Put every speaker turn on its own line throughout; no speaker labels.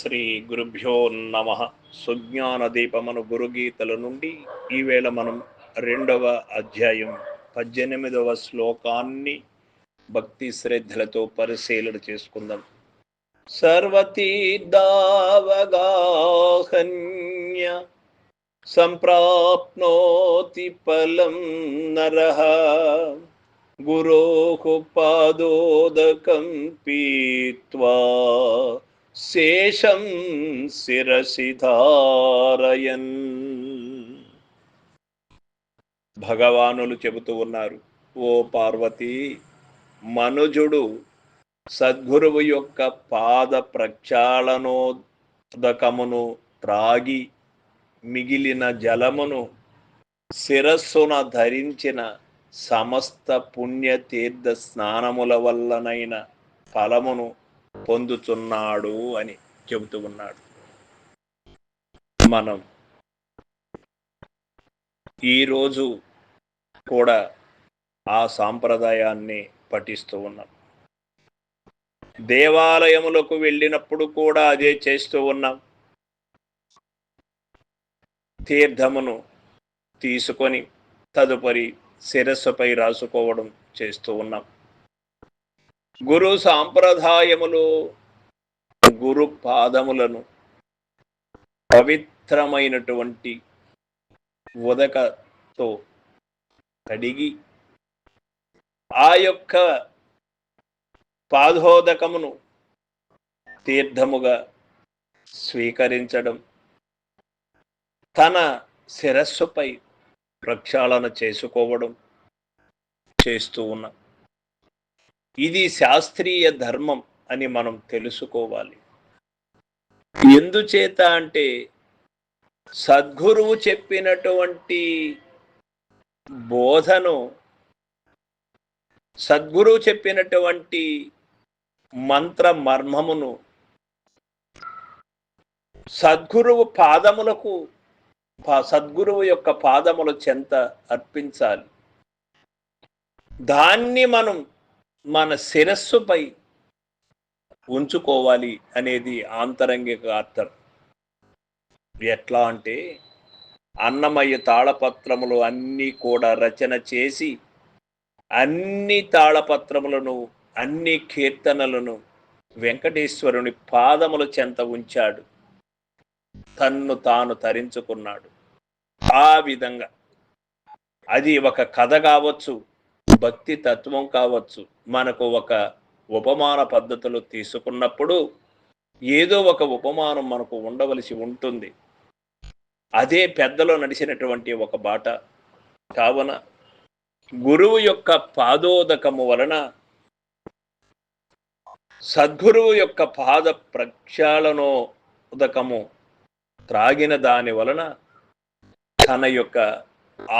శ్రీ గురుభ్యో నమ. సుజ్ఞాన దీపమను గురుగీతల నుండి ఈవేళ మనం రెండవ అధ్యాయం పద్దెనిమిదవ శ్లోకాన్ని భక్తి శ్రద్ధలతో పరిశీలన చేసుకుందాం. సర్వతీర్దావగాహన్య సంప్రాప్నోతి ఫలం నరహ గురోః పాదోదకం పీత్వా శేషం శిరసిధారయన్. భగవానులు చెబుతూ ఉన్నారు ఓ పార్వతి మనుజుడు సద్గురువు యొక్క పాద ప్రక్షాళనోదకమును త్రాగి మిగిలిన జలమును శిరస్సున ధరించిన సమస్త పుణ్యతీర్థ స్నానముల వల్లనైన ఫలమును పొందుతున్నాడు అని చెబుతూ ఉన్నాడు. మనం ఈరోజు కూడా ఆ సాంప్రదాయాన్ని పఠిస్తూ ఉన్నాం. దేవాలయములకు వెళ్ళినప్పుడు కూడా అదే చేస్తూ ఉన్నాం. తీర్థమును తీసుకొని తదుపరి శిరస్సుపై రాసుకోవడం చేస్తూ ఉన్నాం. గురు సాంప్రదాయములు గురు పాదములను పవిత్రమైనటువంటి ఉదకతో కడిగి ఆ యొక్క పాదోదకమును తీర్థముగా స్వీకరించడం తన శిరస్సుపై ప్రక్షాళన చేసుకోవడం చేస్తూ ఉన్నా ఇది శాస్త్రీయ ధర్మం అని మనం తెలుసుకోవాలి. ఎందుచేత అంటే సద్గురువు చెప్పినటువంటి బోధను సద్గురువు చెప్పినటువంటి మంత్ర మర్మమును సద్గురువు పాదములకు సద్గురువు యొక్క పాదముల చెంత అర్పించాలి. దాన్ని మనం మన శిరస్సుపై ఉంచుకోవాలి అనేది ఆంతరంగిక అర్థం. ఎట్లా అంటే అన్నమయ్య తాళపత్రములు అన్నీ కూడా రచన చేసి అన్ని తాళపత్రములను అన్ని కీర్తనలను వెంకటేశ్వరుని పాదముల చెంత ఉంచాడు. తన్ను తాను తరించుకున్నాడు. ఆ విధంగా. అది ఒక కథ కావచ్చు భక్తి తత్వం కావచ్చు. మనకు ఒక ఉపమాన పద్ధతులు తీసుకున్నప్పుడు ఏదో ఒక ఉపమానం మనకు ఉండవలసి ఉంటుంది. అదే పెద్దలో నడిచినటువంటి ఒక బాట కావున గురువు యొక్క పాదోదకము వలన సద్గురువు యొక్క పాద ప్రక్షాళనోదకము త్రాగిన దాని వలన తన యొక్క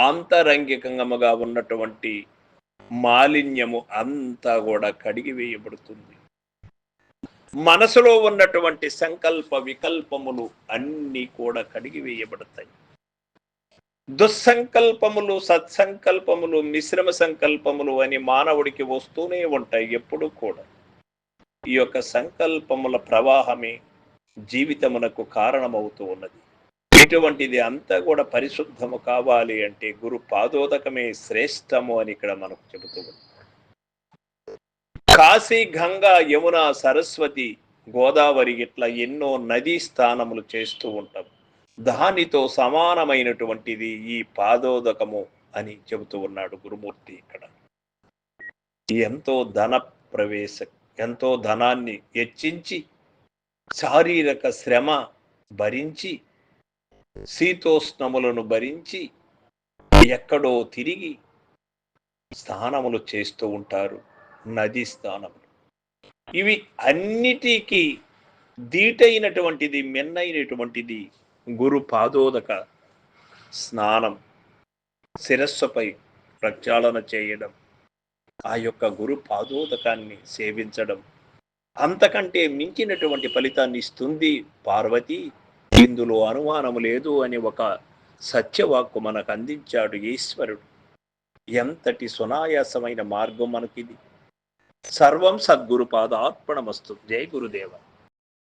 ఆంతరంగికంగముగా ఉన్నటువంటి మాలిన్యము అంతా కూడా కడిగి వేయబడుతుంది. మనసులో ఉన్నటువంటి సంకల్ప వికల్పములు అన్నీ కూడా కడిగి వేయబడతాయి. దుస్సంకల్పములు సత్సంకల్పములు మిశ్రమ సంకల్పములు అని మానవుడికి వస్తూనే ఉంటాయి ఎప్పుడు కూడా. ఈ యొక్క సంకల్పముల ప్రవాహమే జీవితమునకు కారణమవుతూ ఉన్నది. ఇటువంటిది అంతా కూడా పరిశుద్ధము కావాలి అంటే గురు పాదోదకమే శ్రేష్టము అని ఇక్కడ మనకు చెబుతూ ఉంది. కాశీ గంగా యమున సరస్వతి గోదావరి ఇట్లా ఎన్నో నదీ స్థానములు చేస్తూ ఉంటాం. దానితో సమానమైనటువంటిది ఈ పాదోదకము అని చెబుతూ ఉన్నాడు గురుమూర్తి ఇక్కడ. ఎంతో ధన ప్రవేశ ఎంతో ధనాన్ని హెచ్చించి శారీరక శ్రమ భరించి శీతోష్ణములను భరించి ఎక్కడో తిరిగి స్నానములు చేస్తూ ఉంటారు నది స్నానములు. ఇవి అన్నిటికీ దీటైనటువంటిది మెన్నైనటువంటిది గురు పాదోదక స్నానం శిరస్సుపై ప్రక్షాళన చేయడం ఆ యొక్క గురు పాదోదకాన్ని సేవించడం అంతకంటే మించినటువంటి ఫలితాన్ని ఇస్తుంది పార్వతి. ఇందులో అనుమానము లేదు అని ఒక సత్యవాక్కు మనకు అందించాడు ఈశ్వరుడు. ఎంతటి సునాయాసమైన మార్గం మనకిది. సర్వం సద్గురు పాదార్పణమస్తు. జై గురుదేవ.